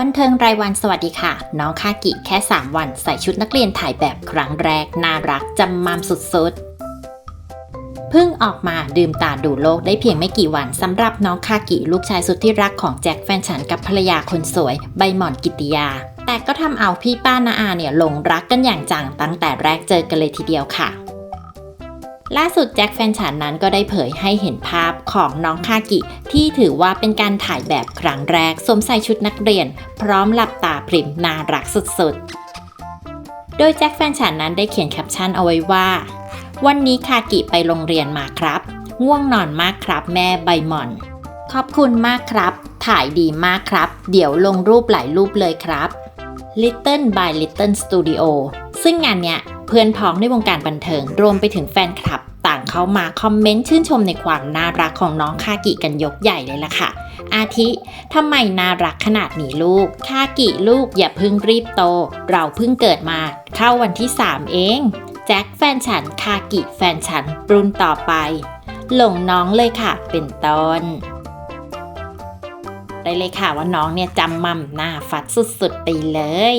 บันเทิงรายวันสวัสดีค่ะ น้องคากิแค่ 3 วันใส่ชุดนักเรียนถ่ายแบบครั้งแรก น่ารักจำมามสุดๆ เพิ่งออกมาดื่มตาดูโลกได้เพียงไม่กี่วันสำหรับน้องคากิลูกชายสุดที่รักของแจ็คแฟนฉันกับภรรยาคนสวย ใบหม่อนกิติยา แต่ก็ทำเอาพี่ป้านาอาเนี่ยหลงรักกันอย่างจังตั้งแต่แรกเจอกันเลยทีเดียวค่ะ ล่าสุดแจ็คแฟนฉันนั้นก็ได้เผยให้เห็นภาพของน้องคากิ ที่ถือว่าเป็นการถ่ายแบบครั้งแรกสวมใส่ชุดนักเรียน พร้อมหลับตาปริมน่ารักสุดๆ โดยแจ็คแฟนฉันนั้นได้เขียนแคปชั่นเอาไว้ว่า วันนี้คากิไปโรงเรียนมาครับ ง่วงนอนมากครับแม่ใบหม่อน ขอบคุณมากครับ ถ่ายดีมากครับ เดี๋ยวลงรูปหลายรูปเลยครับ Little by Little Studio ซึ่งงานเนี้ย เพื่อนพ้องในวงการบันเทิง รวมไปถึงแฟนคลับ ต่างเข้ามาคอมเมนต์ชื่นชมในความน่ารักของน้องคากิกันยกใหญ่เลยล่ะค่ะ อาทิทำไมน่ารักขนาดนี้ลูก คากิลูกอย่าเพิ่งรีบโต เราเพิ่งเกิดมา เข้าวันที่ 3 เอง แจ็คแฟนฉันคากิแฟนฉันรุ่นต่อไป หลงน้องเลยค่ะ เป็นต้นได้เลยค่ะว่าน้องเนี่ยจำมั่มหน้าฟัดสุดๆไปเลย